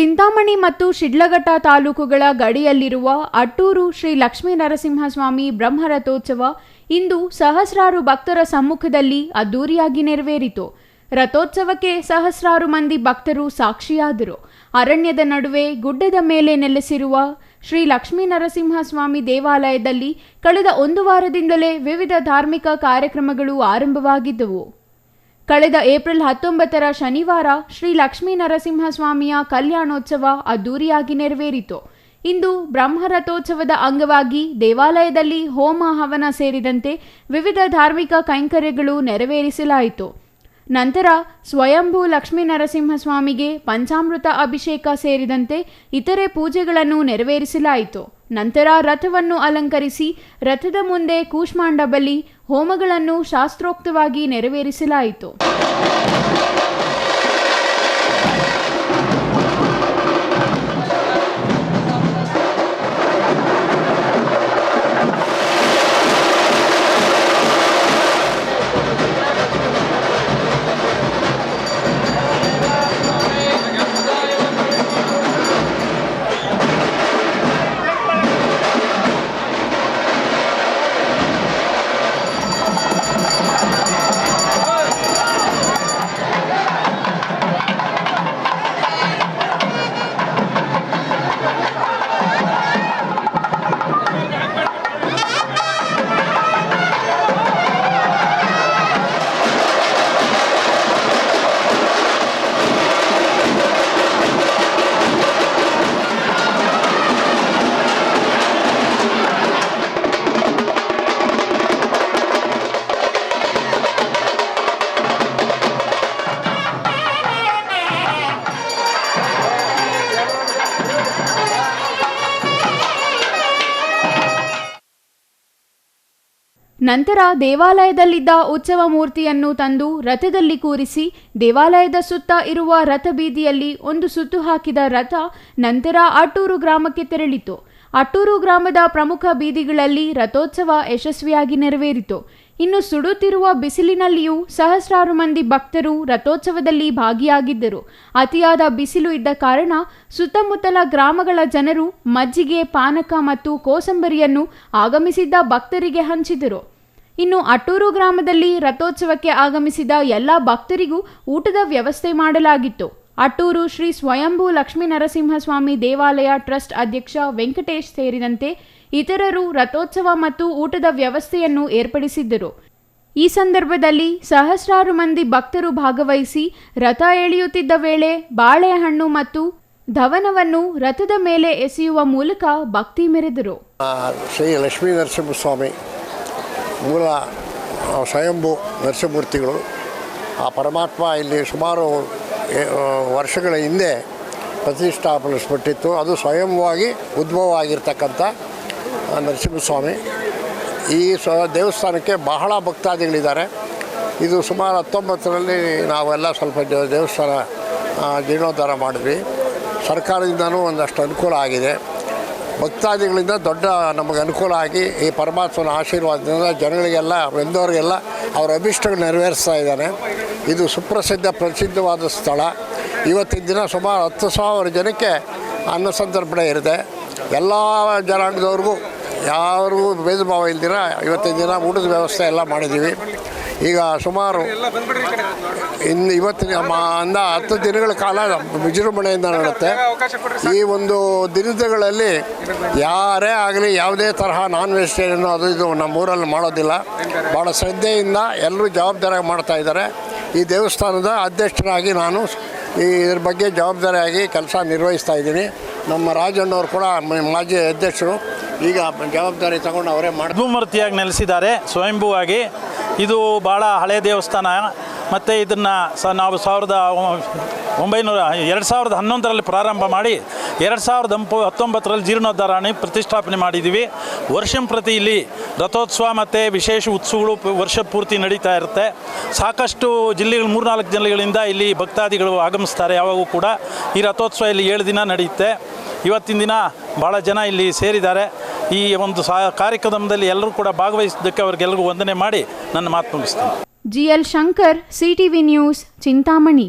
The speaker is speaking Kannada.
ಚಿಂತಾಮಣಿ ಮತ್ತು ಶಿಡ್ಲಘಟ್ಟ ತಾಲೂಕುಗಳ ಗಡಿಯಲ್ಲಿರುವ ಅಟ್ಟೂರು ಶ್ರೀ ಲಕ್ಷ್ಮೀ ನರಸಿಂಹಸ್ವಾಮಿ ಬ್ರಹ್ಮರಥೋತ್ಸವ ಇಂದು ಸಹಸ್ರಾರು ಭಕ್ತರ ಸಮ್ಮುಖದಲ್ಲಿ ಅದ್ದೂರಿಯಾಗಿ ನೆರವೇರಿತು. ರಥೋತ್ಸವಕ್ಕೆ ಸಹಸ್ರಾರು ಮಂದಿ ಭಕ್ತರು ಸಾಕ್ಷಿಯಾದರು. ಅರಣ್ಯದ ನಡುವೆ ಗುಡ್ಡದ ಮೇಲೆ ನೆಲೆಸಿರುವ ಶ್ರೀ ಲಕ್ಷ್ಮೀ ನರಸಿಂಹಸ್ವಾಮಿ ದೇವಾಲಯದಲ್ಲಿ ಕಳೆದ ಒಂದು ವಾರದಿಂದಲೇ ವಿವಿಧ ಧಾರ್ಮಿಕ ಕಾರ್ಯಕ್ರಮಗಳು ಆರಂಭವಾಗಿದ್ದವು. ಕಳೆದ ಏಪ್ರಿಲ್ ಹತ್ತೊಂಬತ್ತರ ಶನಿವಾರ ಶ್ರೀ ಲಕ್ಷ್ಮೀ ನರಸಿಂಹಸ್ವಾಮಿಯ ಕಲ್ಯಾಣೋತ್ಸವ ಅದ್ದೂರಿಯಾಗಿ ನೆರವೇರಿತು. ಇಂದು ಬ್ರಹ್ಮರಥೋತ್ಸವದ ಅಂಗವಾಗಿ ದೇವಾಲಯದಲ್ಲಿ ಹೋಮ ಹವನ ಸೇರಿದಂತೆ ವಿವಿಧ ಧಾರ್ಮಿಕ ಕೈಂಕರ್ಯಗಳು ನೆರವೇರಿಸಲಾಯಿತು. ನಂತರ ಸ್ವಯಂಭೂ ಲಕ್ಷ್ಮೀ ನರಸಿಂಹಸ್ವಾಮಿಗೆ ಪಂಚಾಮೃತ ಅಭಿಷೇಕ ಸೇರಿದಂತೆ ಇತರೆ ಪೂಜೆಗಳನ್ನು ನೆರವೇರಿಸಲಾಯಿತು. ನಂತರ ರಥವನ್ನು ಅಲಂಕರಿಸಿ ರಥದ ಮುಂದೆ ಕೂಷ್ಮಾಂಡ ಬಲಿ ಹೋಮಗಳನ್ನು ಶಾಸ್ತ್ರೋಕ್ತವಾಗಿ ನೆರವೇರಿಸಲಾಯಿತು. ನಂತರ ದೇವಾಲಯದಲ್ಲಿದ್ದ ಉತ್ಸವ ಮೂರ್ತಿಯನ್ನು ತಂದು ರಥದಲ್ಲಿ ಕೂರಿಸಿ ದೇವಾಲಯದ ಸುತ್ತ ಇರುವ ರಥ ಬೀದಿಯಲ್ಲಿ ಒಂದು ಸುತ್ತು ಹಾಕಿದ ರಥ ನಂತರ ಅಟ್ಟೂರು ಗ್ರಾಮಕ್ಕೆ ತೆರಳಿತು. ಅಟ್ಟೂರು ಗ್ರಾಮದ ಪ್ರಮುಖ ಬೀದಿಗಳಲ್ಲಿ ರಥೋತ್ಸವ ಯಶಸ್ವಿಯಾಗಿ ನೆರವೇರಿತು. ಇನ್ನು ಸುಡುತ್ತಿರುವ ಬಿಸಿಲಿನಲ್ಲಿಯೂ ಸಹಸ್ರಾರು ಮಂದಿ ಭಕ್ತರು ರಥೋತ್ಸವದಲ್ಲಿ ಭಾಗಿಯಾಗಿದ್ದರು. ಅತಿಯಾದ ಬಿಸಿಲು ಇದ್ದ ಕಾರಣ ಸುತ್ತಮುತ್ತಲ ಗ್ರಾಮಗಳ ಜನರು ಮಜ್ಜಿಗೆ, ಪಾನಕ ಮತ್ತು ಕೋಸಂಬರಿಯನ್ನು ಆಗಮಿಸಿದ್ದ ಭಕ್ತರಿಗೆ ಹಂಚಿದರು. ಇನ್ನು ಅಟ್ಟೂರು ಗ್ರಾಮದಲ್ಲಿ ರಥೋತ್ಸವಕ್ಕೆ ಆಗಮಿಸಿದ ಎಲ್ಲ ಭಕ್ತರಿಗೂ ಊಟದ ವ್ಯವಸ್ಥೆ ಮಾಡಲಾಗಿತ್ತು. ಅಟ್ಟೂರು ಶ್ರೀ ಸ್ವಯಂಭೂ ಲಕ್ಷ್ಮೀ ನರಸಿಂಹಸ್ವಾಮಿ ದೇವಾಲಯ ಟ್ರಸ್ಟ್ ಅಧ್ಯಕ್ಷ ವೆಂಕಟೇಶ್ ಸೇರಿದಂತೆ ಇತರರು ರಥೋತ್ಸವ ಮತ್ತು ಊಟದ ವ್ಯವಸ್ಥೆಯನ್ನು ಏರ್ಪಡಿಸಿದ್ದರು. ಈ ಸಂದರ್ಭದಲ್ಲಿ ಸಹಸ್ರಾರು ಮಂದಿ ಭಕ್ತರು ಭಾಗವಹಿಸಿ ರಥ ಎಳೆಯುತ್ತಿದ್ದ ವೇಳೆ ಬಾಳೆಹಣ್ಣು ಮತ್ತು ಧವನವನ್ನು ರಥದ ಮೇಲೆ ಎಸೆಯುವ ಮೂಲಕ ಭಕ್ತಿ ಮೆರೆದರು. ಶ್ರೀ ಲಕ್ಷ್ಮೀ ನರಸಿಂಹಸ್ವಾಮಿ ಮೂಲ ಆ, ಸ್ವಯಂಭೂ ನರಸಿಂಹಮೂರ್ತಿಗಳು ಆ ಪರಮಾತ್ಮ ಇಲ್ಲಿ ಸುಮಾರು ವರ್ಷಗಳ ಹಿಂದೆ ಪ್ರತಿಷ್ಠಾಪನಿಸ್ಬಿಟ್ಟಿತ್ತು. ಅದು ಸ್ವಯಂವಾಗಿ ಉದ್ಭವ ಆಗಿರ್ತಕ್ಕಂಥ ನರಸಿಂಹಸ್ವಾಮಿ. ಈ ಸ್ವ, ದೇವಸ್ಥಾನಕ್ಕೆ ಬಹಳ ಭಕ್ತಾದಿಗಳಿದ್ದಾರೆ. ಇದು ಸುಮಾರು ಹತ್ತೊಂಬತ್ತರಲ್ಲಿ ನಾವೆಲ್ಲ ಸ್ವಲ್ಪ ದೇವಸ್ಥಾನ ಜೀರ್ಣೋದ್ಧಾರ ಮಾಡಿದ್ವಿ. ಸರ್ಕಾರದಿಂದನೂ ಒಂದಷ್ಟು ಅನುಕೂಲ ಆಗಿದೆ. ಭಕ್ತಾದಿಗಳಿಂದ ದೊಡ್ಡ ನಮಗೆ ಅನುಕೂಲ ಆಗಿ ಈ ಪರಮಾತ್ಮನ ಆಶೀರ್ವಾದದಿಂದ ಜನಗಳಿಗೆಲ್ಲ ಬೆಂದವರಿಗೆಲ್ಲ ಅವರ ಅಭಿಷ್ಟಗಳು ನೆರವೇರಿಸ್ತಾ ಇದ್ದಾನೆ ಇದು ಸುಪ್ರಸಿದ್ಧ, ಪ್ರಸಿದ್ಧವಾದ ಸ್ಥಳ. ಇವತ್ತಿನ ದಿನ ಸುಮಾರು ಹತ್ತು ಸಾವಿರ ಜನಕ್ಕೆ ಅನ್ನ ಸಂತರ್ಪಣೆ ಇರುತ್ತೆ. ಎಲ್ಲ ಜನಾಂಗದವ್ರಿಗೂ ಯಾರಿಗೂ ಭೇದ ಭಾವ ಇಲ್ದಿರ ಇವತ್ತಿನ ದಿನ ಊಟದ ವ್ಯವಸ್ಥೆ ಎಲ್ಲ ಮಾಡಿದ್ದೀವಿ. ಈಗ ಸುಮಾರು ಇನ್ನು ಇವತ್ತಿನ ಅಂದ ಹತ್ತು ದಿನಗಳ ಕಾಲ ವಿಜೃಂಭಣೆಯಿಂದ ನಡೆಯುತ್ತೆ. ಈ ಒಂದು ದಿನಗಳಲ್ಲಿ ಯಾರೇ ಆಗಲಿ ಯಾವುದೇ ತರಹ ನಾನ್ ವೆಜಿಟೇರಿಯನ್ ಅದು ಇದು ನಮ್ಮ ಊರಲ್ಲಿ ಮಾಡೋದಿಲ್ಲ. ಭಾಳ ಶ್ರದ್ಧೆಯಿಂದ ಎಲ್ಲರೂ ಜವಾಬ್ದಾರಿಯಾಗಿ ಮಾಡ್ತಾ ಇದ್ದಾರೆ. ಈ ದೇವಸ್ಥಾನದ ಅಧ್ಯಕ್ಷರಾಗಿ ನಾನು ಈ ಇದ್ರ ಬಗ್ಗೆ ಜವಾಬ್ದಾರಿಯಾಗಿ ಕೆಲಸ ನಿರ್ವಹಿಸ್ತಾ ಇದ್ದೀನಿ. ನಮ್ಮ ರಾಜಣ್ಣವ್ರು ಕೂಡ ಮಾಜಿ ಅಧ್ಯಕ್ಷರು. ಈಗ ಜವಾಬ್ದಾರಿ ತಗೊಂಡು ಅವರೇ ಮಾಡಿ ಭೂಮೂರ್ತಿಯಾಗಿ ನೆಲೆಸಿದ್ದಾರೆ. ಸ್ವಯಂಭೂವಾಗಿ ಇದು ಭಾಳ ಹಳೆ ದೇವಸ್ಥಾನ. ಮತ್ತು ಇದನ್ನು ಸ ನಾವು ಸಾವಿರದ ಒಂಬೈನೂರ, ಎರಡು ಸಾವಿರದ ಹನ್ನೊಂದರಲ್ಲಿ ಪ್ರಾರಂಭ ಮಾಡಿ, ಎರಡು ಸಾವಿರದ ಹಂಪು ಹತ್ತೊಂಬತ್ತರಲ್ಲಿ ಜೀರ್ಣೋದ್ಧಾರಣೆ ಪ್ರತಿಷ್ಠಾಪನೆ ಮಾಡಿದ್ದೀವಿ. ವರ್ಷಂ ಪ್ರತಿ ಇಲ್ಲಿ ರಥೋತ್ಸವ ಮತ್ತು ವಿಶೇಷ ಉತ್ಸವಗಳು ವರ್ಷ ಪೂರ್ತಿ ನಡೀತಾ ಇರುತ್ತೆ. ಸಾಕಷ್ಟು ಜಿಲ್ಲೆಗಳು ಮೂರ್ನಾಲ್ಕು ಜಿಲ್ಲೆಗಳಿಂದ ಇಲ್ಲಿ ಭಕ್ತಾದಿಗಳು ಆಗಮಿಸ್ತಾರೆ. ಯಾವಾಗೂ ಕೂಡ ಈ ರಥೋತ್ಸವ ಇಲ್ಲಿ ಏಳು ದಿನ ನಡೆಯುತ್ತೆ. ಇವತ್ತಿನ ದಿನ ಭಾಳ ಜನ ಇಲ್ಲಿ ಸೇರಿದ್ದಾರೆ. ಈ ಒಂದು ಕಾರ್ಯಕ್ರಮದಲ್ಲಿ ಎಲ್ಲರೂ ಕೂಡ ಭಾಗವಹಿಸಿದ್ದಕ್ಕೆ ಅವ್ರಿಗೆಲ್ಲರಿಗೂ ವಂದನೆ ಮಾಡಿ ನನ್ನ ಮಾತು ಮುಗಿಸ್ತೀನಿ. G L Shankar CTV news, Chintamani.